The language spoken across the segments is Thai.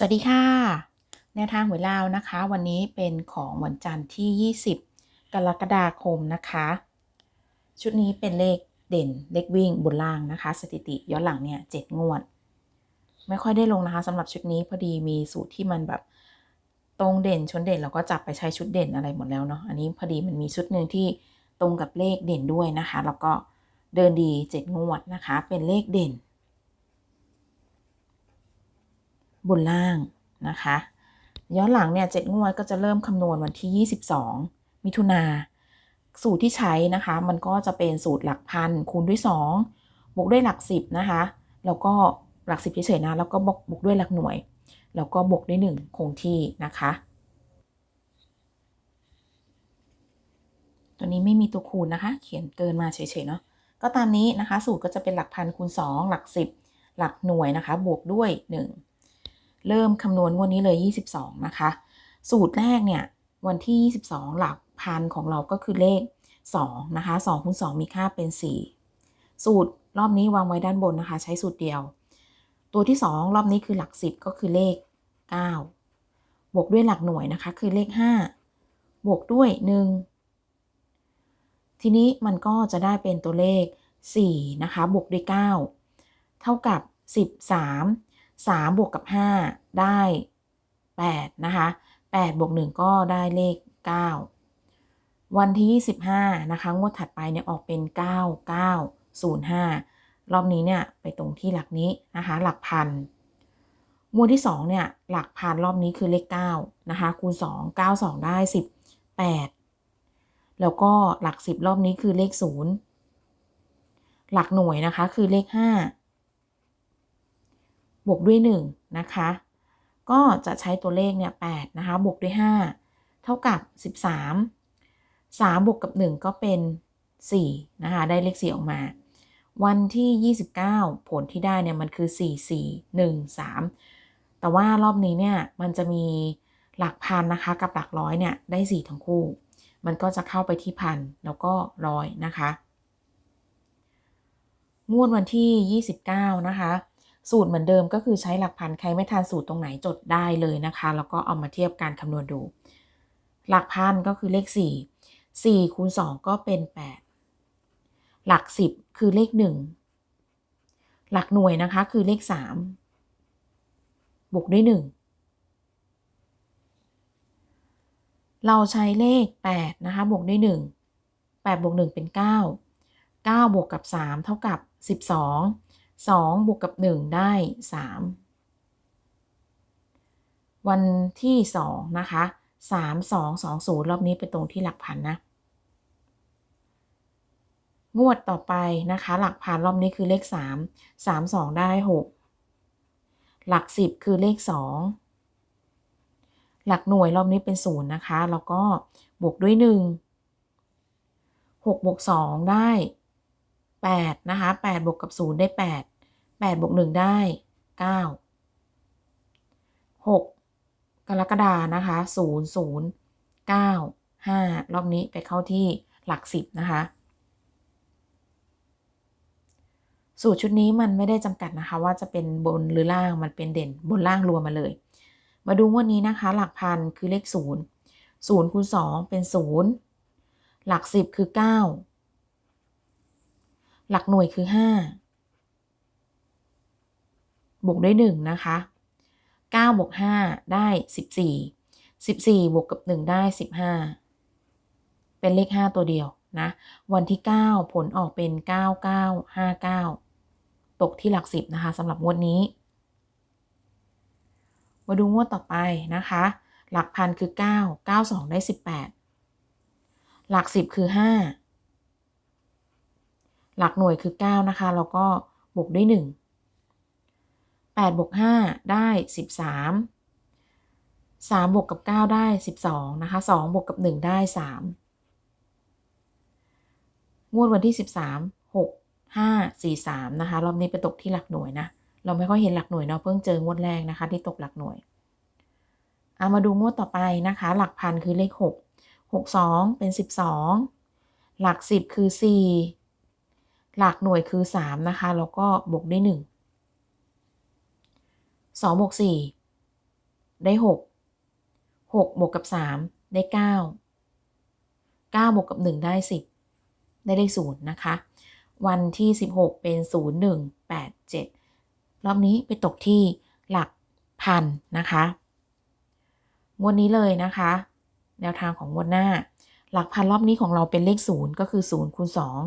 สวัสดีค่ะ แนวทางหวยลาวนะคะ วันนี้เป็นของวันจันทร์ที่ 20 กรกฎาคมนะคะ ชุดนี้เป็นเลขเด่นเลขวิ่งบนล่างนะคะ สถิติย้อนหลังเนี่ยเจ็ดงวด ไม่ค่อยได้ลงนะคะสำหรับชุดนี้พอดีมีสูตรที่มันแบบตรงเด่นชนเด่นเราก็จับไปใช้ชุดเด่นอะไรหมดแล้วเนาะอันนี้พอดีมันมีชุดหนึ่งที่ตรงกับเลขเด่นด้วยนะคะ แล้วก็เดินดีเจ็ดงวดนะคะ เป็นเลขเด่น บนล่างนะคะ ย้อนหลังเนี่ยเจ็ดงวดก็จะเริ่มคำนวณวันที่ 22 มิถุนาสูตรที่ใช้นะคะ มันก็จะเป็นสูตรหลักพันคูณด้วย 2 บวกด้วยหลัก 10 นะคะ แล้วก็หลัก 10เฉยๆนะ แล้วก็บวกบวกด้วยหลักหน่วย แล้วก็บวกด้วย 1 คงที่นะคะ ตัวนี้ไม่มีตัวคูณนะคะ เขียนเกินมาเฉยๆเนาะก็ตามนี้นะคะ สูตรก็จะเป็นหลักพันคูณ 2 หลัก 10 หลักหน่วยนะคะ บวกด้วย 1 เริ่มคำนวณงวดนี้เลย 22 นะคะ สูตรแรกเนี่ย วันที่ 22 หลักพันของเราก็คือเลข 2 นะคะ2คูณ2มีค่าเป็น 4 สูตรรอบนี้วางไว้ด้านบนนะคะ ใช้สูตรเดียว ตัวที่ 2 รอบนี้คือหลัก 10 ก็คือเลข 9 บวกด้วยหลักหน่วยนะคะ คือเลข 5 บวกด้วย 1 ทีนี้มันก็จะได้เป็นตัวเลข 4 นะคะ บวกด้วย 9 เท่ากับ 13 3 บวกกับ 5 ได้ 8 นะคะ8บวก1ก็ได้เลข 9 วันที่ 25 นะคะ งวดถัดไปเนี่ยออกเป็น 9 9 0 5 รอบนี้เนี่ยไปตรงที่หลักนี้นะคะ หลักพันงวดที่ 2 เนี่ย หลักพันรอบนี้คือเลข 9 นะคะ คูณ 2 9 2 ได้ 18 แล้วก็หลัก 10 รอบนี้คือเลข 0 หลักหน่วยนะคะคือเลข 5 บวกด้วย 1 นะคะ ก็จะใช้ตัวเลขเนี่ย8นะคะ บวกด้วย 5 เท่ากับ 13 3 บวกกับ 1 ก็เป็น 4 นะคะ ได้เลข 4 ออกมา วันที่ 29 ผลที่ได้เนี่ยมันคือ 4 4 1 3 แต่ว่ารอบนี้เนี่ยมันจะมีหลักพันนะคะกับหลักร้อยเนี่ยได้ 4 ทั้งคู่ มันก็จะเข้าไปที่พันแล้วก็ร้อยนะคะ งวดวันที่ 29 นะคะ สูตรเหมือนเดิมก็คือใช้หลักพันใครไม่ทันสูตรตรงไหนจดได้เลยนะคะ แล้วก็เอามาเทียบการคำนวณดู หลักพันก็คือเลข 4 4คูณ2ก็เป็น 8 หลัก 10 คือเลข 1 หลักหน่วยนะคะคือเลข 3 บวกด้วย 1 เราใช้เลข 8 นะคะ บวกด้วย 1 8บวก1เป็น 9 9 บวกกับ 3 เท่ากับ 12 2 บวกกับ 1 ได้ 3 วันที่ 2 นะคะ 3 2 2 0 รอบนี้ไปตรงที่หลักพันนะ งวดต่อไปนะคะ หลักพันรอบนี้คือเลข 3 3 2 ได้ 6 หลัก 10 คือเลข 2 หลักหน่วยรอบนี้เป็น 0 นะคะ แล้วก็บวกด้วย 1 6บวก2ได้ 8นะคะ8บวกกับ 0 ได้ 8 8บวก1ได้ 9 6 กรกฎานะคะ 0 0 9 5 รอบนี้ไปเข้าที่หลัก 10 นะคะ สูตรชุดนี้มันไม่ได้จำกัดนะคะ ว่าจะเป็นบนหรือล่างมันเป็นเด่นบนล่างรวมมาเลย มาดูวันนี้นะคะ หลักพันคือเลข 0 0คูณ2เป็น 0 หลัก 10 คือ 9 หลักหน่วยคือ 5 บวกด้วย 1 นะคะ 9 บวก 5 ได้ 14 14 บวกกับ 1 ได้ 15 เป็นเลข 5 ตัวเดียวนะ วันที่ 9 ผลออกเป็น 9959 ตกที่หลัก 10 นะคะสำหรับงวดนี้ มาดูงวดต่อไปนะคะ หลักพันคือ 9 92 ได้ 18 หลัก 10 คือ 5 หลักหน่วยคือ 9 นะคะ แล้วก็บวกด้วย 1 8บวก5ได้ 13 3บวกกับ 9 ได้ 12 นะคะ 2 บวกกับ 1 ได้ 3 งวดวันที่ 13 6 5 4 3 นะคะ รอบนี้ไปตกที่หลักหน่วยนะ เราไม่ค่อยเห็นหลักหน่วยเนาะ เพิ่งเจองวดแรกนะคะ ที่ตกหลักหน่วยเอามาดูงวดต่อไปนะคะ หลักพันคือเลข 6 6 2 เป็น 12 หลัก 10 คือ 4 หลักหน่วยคือ 3 นะคะ แล้วก็บวกด้วย 1 2บวก4ได้หกหกบวกกับสามได้เก้าเก้าบวกกับหนึ่งได้สิบได้เลขศูนย์นะคะ วันที่สิบหกเป็นศูนย์หนึ่งแปดเจ็ดรอบนี้ไปตกที่หลักพันนะคะงวดนี้เลยนะคะ แนวทางของงวดหน้า หลักพันรอบนี้ของเราเป็นเลขศูนย์ก็คือศูนย์คูณสอง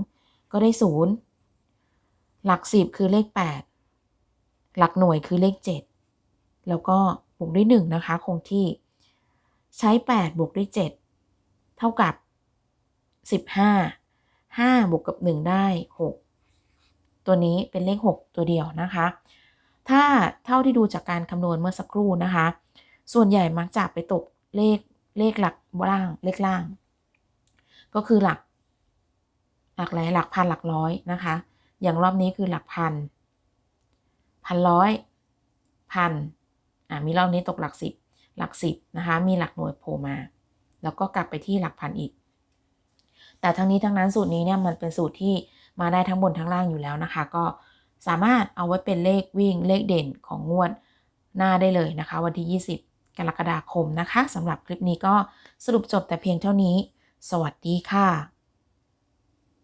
ก็ได้ศูนย์หลักสิบคือเลขแปดหลักหน่วยคือเลขเจ็ดแล้วก็บวกด้วยหนึ่งนะคะ คงที่ใช้8บวกด้วย7เท่ากับ15 5บวกกับ1ได้6ตัวนี้เป็นเลข6ตัวเดียวนะคะ ถ้าเท่าที่ดูจากการคำนวณเมื่อสักครู่นะคะ ส่วนใหญ่มักจะไปตกเลขเลขหลักล่างเลขล่าง ก็คือหลัก หลักหลายหลักพันหลักร้อยนะคะ อย่างรอบนี้คือหลักพัน พันร้อยพันอ่ามีรอบนี้ตกหลักสิบหลักสิบนะคะ มีหลักหน่วยโผล่มา แล้วก็กลับไปที่หลักพันอีก แต่ทั้งนี้ทั้งนั้นสูตรนี้เนี่ยมันเป็นสูตรที่มาได้ทั้งบนทั้งล่างอยู่แล้วนะคะ ก็สามารถเอาไว้เป็นเลขวิ่งเลขเด่นของงวดหน้าได้เลยนะคะ วันที่ 20 กรกฎาคมนะคะสำหรับคลิปนี้ก็สรุปจบแต่เพียงเท่านี้ สวัสดีค่ะ